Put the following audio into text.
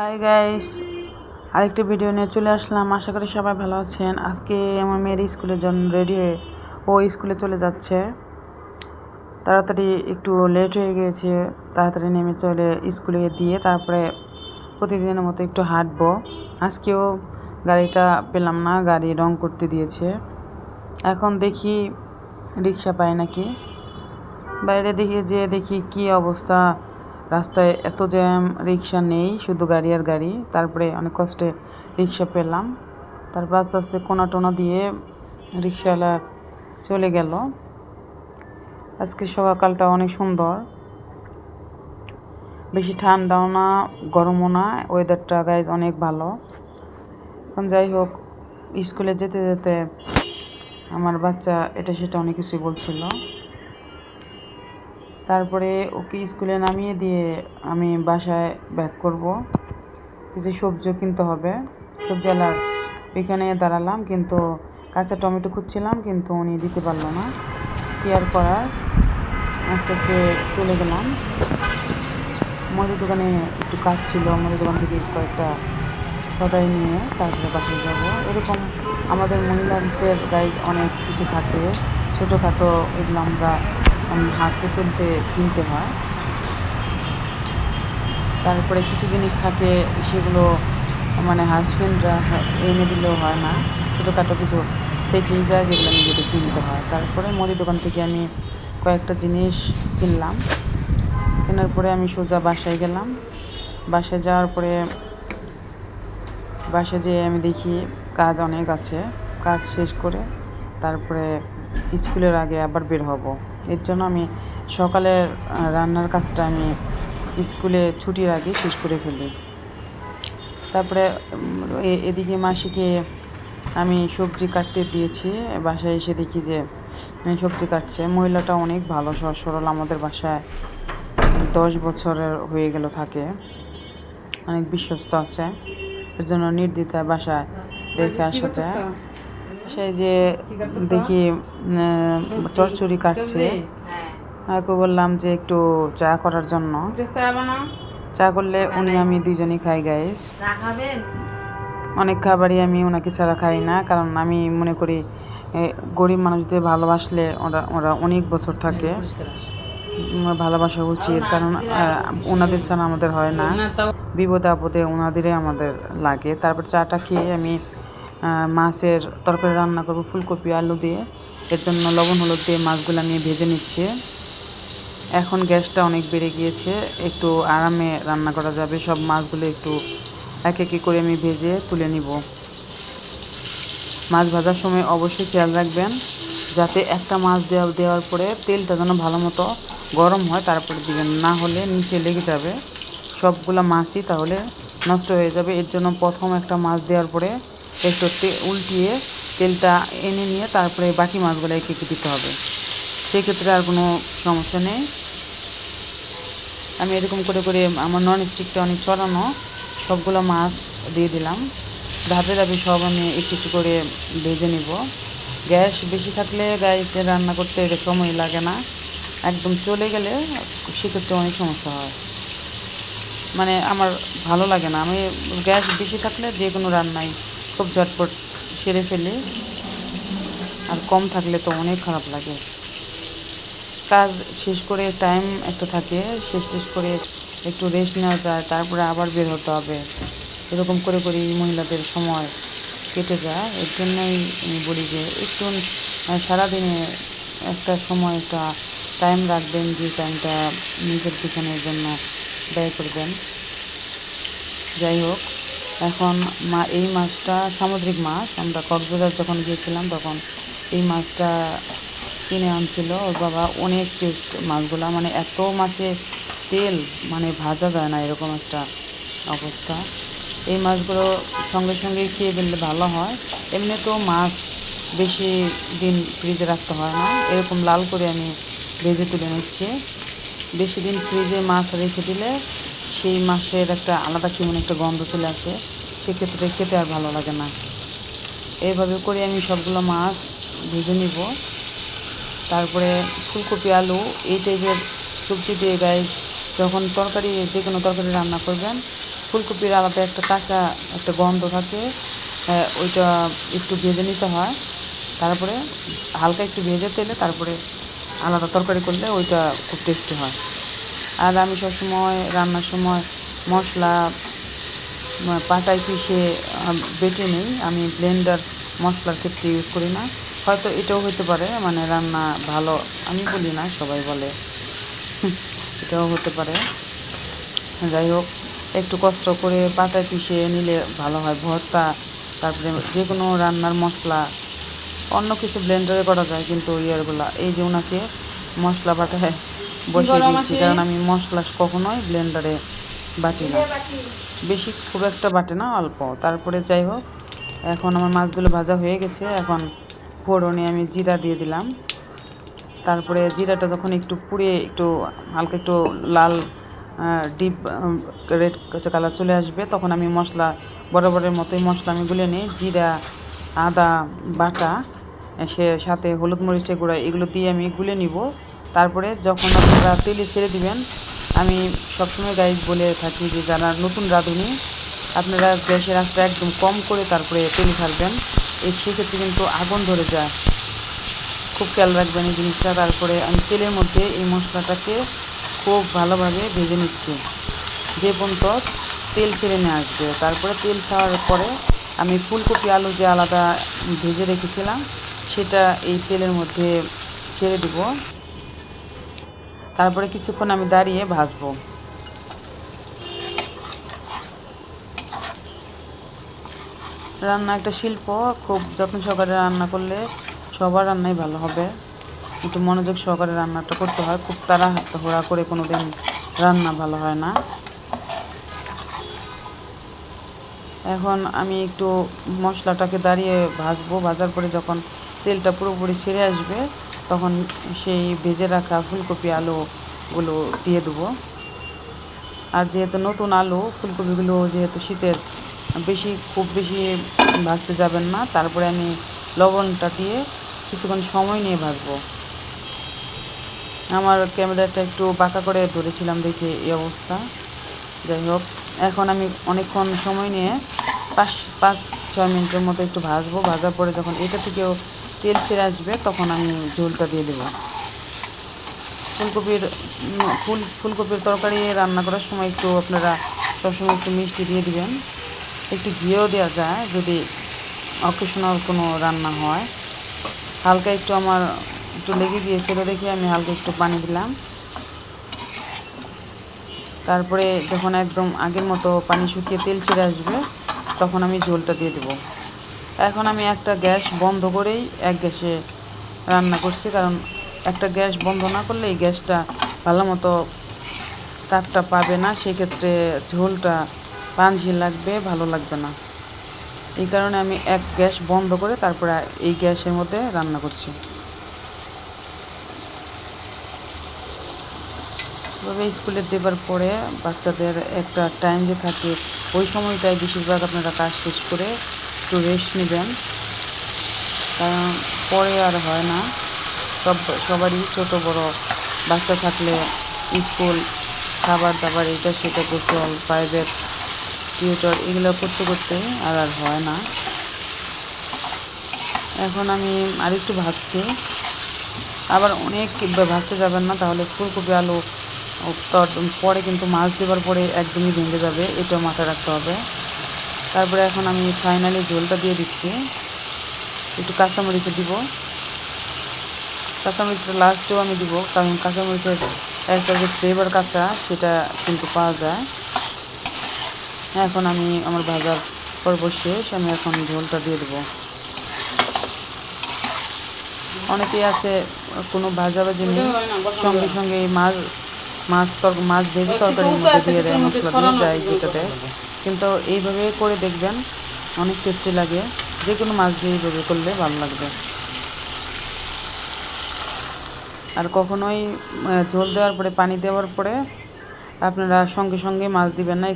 Hi guys আরেকটি video নিয়ে চলে আসলাম। আশা করি সবাই ভালো আছেন। আজকে আমার মেয়ের স্কুলের জন্য রেডি হয়ে ও স্কুলে চলে যাচ্ছে। তাড়াতাড়ি একটু লেট হয়ে গিয়েছে তাড়াতাড়ি নেমে চলে স্কুলে দিয়ে তারপরে প্রতিদিনের মতো একটু হাঁটবো। আজকেও গাড়িটা পেলাম না, গাড়ি রং করতে দিয়েছে। এখন দেখি রিক্সা পাই নাকি। বাইরে দেখি যে দেখি কি অবস্থা। রাস্তায় এত জ্যাম, রিক্সা নেই, শুধু গাড়ি আর গাড়ি। তারপরে অনেক কষ্টে রিক্সা পেলাম। তারপর আস্তে আস্তে কোনা টোনা দিয়ে রিক্সাওয়ালা চলে গেল। আজকে সকালটা অনেক সুন্দর। বেশি ঠান্ডাও না, গরমও না ওয়েদারটা গাইজ অনেক ভালো। এখন যাই হোক, স্কুলে যেতে যেতে আমার বাচ্চা এটা সেটা অনেক কিছুই বলছিল। তারপরে ওকে স্কুলে নামিয়ে দিয়ে আমি বাসায় ব্যাক করব। কিছু সবজিও কিনতে হবে। সবজিওয়ালার ওইখানে দাঁড়ালাম, কিন্তু কাঁচা টমেটো খুঁজছিলাম, কিন্তু উনি দিতে পারল না। কি আর করার? আস্তে আস্তে চলে গেলাম। মুদির দোকানে একটু কাজ ছিল, মুদির দোকান থেকে কয়েকটা সদাই নিয়ে তারপরে বাসায় যাব। এরকম আমাদের মহিলাদের গাইড অনেক কিছু থাকে, ছোটোখাটো, এগুলো আমরা হাঁটতে চলতে কিনতে হয়। তারপরে কিছু জিনিস থাকে, সেগুলো মানে হাজব্যান্ডরা এনে দিলেও হয় না। ছোটোখাটো কিছু থেকে যায় যেগুলো নিজেদের কিনতে হয়। তারপরে মুদি দোকান থেকে আমি কয়েকটা জিনিস কিনলাম। কেনার পরে আমি সোজা বাসায় গেলাম। বাসায় যাওয়ার পরে বাসায় যেয়ে আমি দেখি কাজ অনেক আছে। কাজ শেষ করে তারপরে স্কুলের আগে আবার বের হব। এর জন্য আমি সকালের রান্নার কাজটা আমি স্কুলে ছুটির আগে শেষ করে ফেলি। তারপরে এদিকে মাসিকে আমি সবজি কাটতে দিয়েছি। বাসায় এসে দেখি যে সবজি কাটছে। মহিলাটা অনেক ভালো সরল আমাদের বাসায় দশ বছরের হয়ে গেল থাকে। অনেক বিশ্বস্ত আছে। এর জন্য নির্দ্বিধায় বাসায় রেখে আসা যায় সেই যে দেখি চচ্চড়ি কাটছে। ওকে বললাম যে একটু চা করার জন্য। চা করলে উনি আমি দুজনেই খাই গাইস অনেক খাবারই আমি ওনাকে ছাড়া খাই না কারণ আমি মনে করি গরিব মানুষদের ভালোবাসলে ওরা ওরা অনেক বছর থাকে। ভালোবাসা উচিত কারণ ওনাদের ছাড়া আমাদের হয় না। বিপদে আপদে ওনাদেরই আমাদের লাগে। তারপর চাটা খেয়ে আমি মাছের তরকারি রান্না করব, ফুলকপি, আলু দিয়ে। এর জন্য লবণ, হলুদ দিয়ে মাছগুলো নিয়ে ভেজে নিচ্ছে। এখন গ্যাসটা অনেক বেড়ে গিয়েছে, একটু আরামে রান্না করা যাবে। সব মাছগুলো একটু এক একে করে আমি ভেজে তুলে নিব। মাছ ভাজার সময় অবশ্যই খেয়াল রাখবেন, যাতে একটা মাছ দেওয়া দেওয়ার পরে তেলটা যেন ভালো মতো গরম হয়, তারপরে দিবেন। না হলে নিচে লেগে যাবে। সবগুলো মাছই তাহলে নষ্ট হয়ে যাবে। এর জন্য প্রথম একটা মাছ দেওয়ার পরে একটু উল্টিয়ে তেলটা এনে নিয়ে তারপরে বাকি মাছগুলো একে দিতে হবে। সেক্ষেত্রে আর কোনো সমস্যা নেই। আমি এরকম করে করে আমার নন স্টিকটা অনেক ছড়ানো, সবগুলো মাছ দিয়ে দিলাম। ধাপে ধাপে সব আমি একটু একটু করে ভেজে নিব। গ্যাস বেশি থাকলে গ্যাসে রান্না করতে সময় লাগে না। একদম চলে গেলে সেক্ষেত্রে অনেক সমস্যা হয়। মানে আমার ভালো লাগে না। আমি গ্যাস বেশি থাকলে যে কোনো রান্নাই খুব ঝটপট সেরে ফেলি। আর কম থাকলে তো অনেক খারাপ লাগে। কাজ শেষ করে টাইম একটা থাকে, শেষ শেষ করে একটু রেস্ট নেওয়া যায়, তারপরে আবার বের হতে হবে। এরকম করে করে মহিলাদের সময় কেটে যায়। এর জন্যই আমি বলি যে একটু সারাদিনে একটা সময়, একটা টাইম রাখবেন, যে টাইমটা নিজের পিছনের জন্য ব্যয় করবেন। যাই হোক। এখন মা, এই মাছটা সামুদ্রিক মাছ, আমরা কক্সবাজার যখন গিয়েছিলাম তখন এই মাছটা কিনে আনছিল। ওর বাবা অনেক টেস্ট মাছগুলো মানে এত মাছে তেল মানে ভাজা যায় না এরকম একটা অবস্থা। এই মাছগুলো সঙ্গে সঙ্গে খেয়ে ফেললে ভালো হয়। এমনি তো মাছ বেশি দিন ফ্রিজে রাখতে হয় না। এরকম লাল করে আমি ভেজে তুলে নিচ্ছি। বেশি দিন ফ্রিজে মাছ রেখে দিলে সেই মাছের একটা আলাদা কেমন একটা গন্ধ চলে আসে, সেক্ষেত্রে খেতে আর ভালো লাগে না। এইভাবে করে আমি সবগুলো মাছ ভেজে নিব। তারপরে ফুলকপি, আলু এই টাইপের সবজি দিয়ে গায়ে যখন তরকারি যে কোনো তরকারি রান্না করবেন, ফুলকপির আলাদা একটা কাঁচা একটা গন্ধ থাকে ওইটা একটু ভেজে নিতে হয়। তারপরে হালকা একটু ভেজে তেলে তারপরে আলাদা তরকারি করলে ওইটা খুব টেস্টি হয়। আর আমি সবসময় রান্নার সময় মশলা পাটায় পিষে বেটে নিই। আমি ব্লেন্ডার মশলার ক্ষেত্রে ইউজ করি না। হয়তো এটাও হতে পারে মানে রান্না ভালো, আমি বলি না, সবাই বলে। এটাও হতে পারে। যাই হোক, একটু কষ্ট করে পাটায় পিষে নিলে ভালো হয়। ভর্তা, তারপরে যে কোনো রান্নার মশলা, অন্য কিছু ব্লেন্ডারে করা যায়, কিন্তু ইয়ারগুলা, এই যে ওনাকে মশলা বাটায় বসিয়ে দিচ্ছি কারণ আমি মশলা কখনোই ব্লেন্ডারে বাটি না। বেশি খুব একটা বাটে না অল্প। তারপরে যাই হোক এখন আমার মাছগুলো ভাজা হয়ে গেছে। এখন ফোড়নে আমি জিরা দিয়ে দিলাম। তারপরে জিরাটা যখন একটু পুড়িয়ে একটু হালকা একটু লাল ডিপ রেড কালার চলে আসবে তখন আমি মশলা বরাবরের মতোই মশলা আমি গুলে নিই। জিরা আদা বাটা সে সাথে হলুদ মরিচের গুঁড়া এগুলো দিয়ে আমি গুলে নিব। তারপরে যখন আপনারা তেলে ছেড়ে দিবেন, আমি সবসময় গাইজ বলে থাকি যে যারা নতুন রাঁধুনি, আপনারা গ্যাসের আঁচটা একদম কম করে তারপরে তেল ছাড়বেন। এই সেক্ষেত্রে কিন্তু আগুন ধরে যায়। খুব খেয়াল রাখবেন এই জিনিসটা। তারপরে আমি তেলের মধ্যে এই মশলাটাকে খুব ভালোভাবে ভেজে নিচ্ছি। যে পর্যন্ত তেল ছেড়ে নিয়ে আসবে। তারপরে তেল ছাড়ার পরে আমি ফুলকপি আলু যে আলাদা ভেজে রেখেছিলাম, সেটা এই তেলের মধ্যে ছেড়ে দেব। তারপরে কিছুক্ষণ আমি দাঁড়িয়ে ভাজবো। রান্না একটা শিল্প, খুব যত্ন সহকারে রান্না করলে সবার রান্নাই ভালো হবে। একটু মনোযোগ সহকারে রান্নাটা করতে হয়, খুব তাড়াহুড়া করে কোনো দিন রান্না ভালো হয় না। এখন আমি একটু মশলাটাকে দাঁড়িয়ে ভাজবো, ভাজার পরে যখন তেলটা পুরোপুরি ছেড়ে আসবে তখন সেই ভেজে রাখা ফুলকপি আলুগুলো দিয়ে দেবো। আর যেহেতু নতুন আলু, ফুলকপিগুলো যেহেতু শীতের, বেশি, খুব বেশি ভাজতে যাবেন না। তারপরে আমি লবণটা দিয়ে কিছুক্ষণ সময় নিয়ে ভাজবো। আমার ক্যামেরাটা একটু বাঁকা করে ধরেছিলাম দেখে এই অবস্থা। যাই হোক, এখন আমি অনেকক্ষণ সময় নিয়ে পাঁচ পাঁচ, ছয় মিনিটের মতো একটু ভাজবো। ভাজার পরে যখন এটা থেকেও তেল ছেড়ে আসবে, তখন আমি ঝোলটা দিয়ে দেবো। ফুলকপির ফুল, ফুলকপির তরকারি রান্না করার সময় একটু আপনারা সবসময় একটু মিষ্টি দিয়ে দিবেন। একটু ঘিও দেওয়া যায়, যদি অকেশনাল কোনো রান্না হয়। হালকা একটু আমার, একটু লেগে গিয়েছিল দেখে আমি হালকা একটু পানি দিলাম। তারপরে যখন একদম আগের মতো পানি শুকিয়ে তেল ছেড়ে আসবে, তখন আমি ঝোলটা দিয়ে দেবো। এখন আমি একটা গ্যাস বন্ধ করেই এক গ্যাসে রান্না করছি, কারণ একটা গ্যাস বন্ধ না করলে এই গ্যাসটা ভালো মতো তাপটা পাবে না, সেক্ষেত্রে ঝোলটা পাঞ্জি লাগবে, ভালো লাগবে না। এই কারণে আমি এক গ্যাস বন্ধ করে তারপরে এই গ্যাসের মধ্যে রান্না করছি। এভাবে স্কুলে দেবার পরে বাচ্চাদের একটা টাইম যে থাকে, ওই সময়টায় বেশিরভাগ আপনারা কাজ শেষ করে একটু রেস্ট নেবেন। কারণ পরে আর হয় না। সব, সবারই ছোট, বড় বাচ্চা থাকলে স্কুল, খাবার দাবার এটা সেটা গোসল প্রাইভেট টিউটর এগুলো করতে করতে আর আর হয় না। এখন আমি আরেকটু ভাবছি। আবার অনেক ভাজতে যাবেন না, তাহলে ফুলকপি, আলু পরে কিন্তু মাছ দেওয়ার পরে একদমই ভেঙে যাবে, এটাও মাথায় রাখতে হবে। তারপরে এখন আমি ফাইনালি ঝোলটা দিয়ে দিচ্ছি। একটু কাঁচামরিচে দিব। কাঁচামরিচটা লাস্টেও আমি দিব, কারণ কাঁচামরিচের একটা যে ফ্লেভার কাঁচা, সেটা কিন্তু পাওয়া যায়। এখন আমি আমার ভাজার পর্ব শেষ, আমি এখন ঝোলটা দিয়ে দেবো। অনেকেই আছে, কোনো ভাজাভাজি নেই, সঙ্গে সঙ্গে মাছ মাছ তর, মাছ ভেজে তরকারির মধ্যে দিয়ে দেয়, মশলা দিয়ে যায় যেটা দেয় কিন্তু এইভাবে করে দেখবেন, অনেক টেস্টি লাগে। যে কোনো মাছ দিয়ে এইভাবে করলে ভালো লাগবে। আর কখনোই ঝোল দেওয়ার পরে, পানি দেওয়ার পরে আপনারা সঙ্গে সঙ্গে মাছ দিবেন না।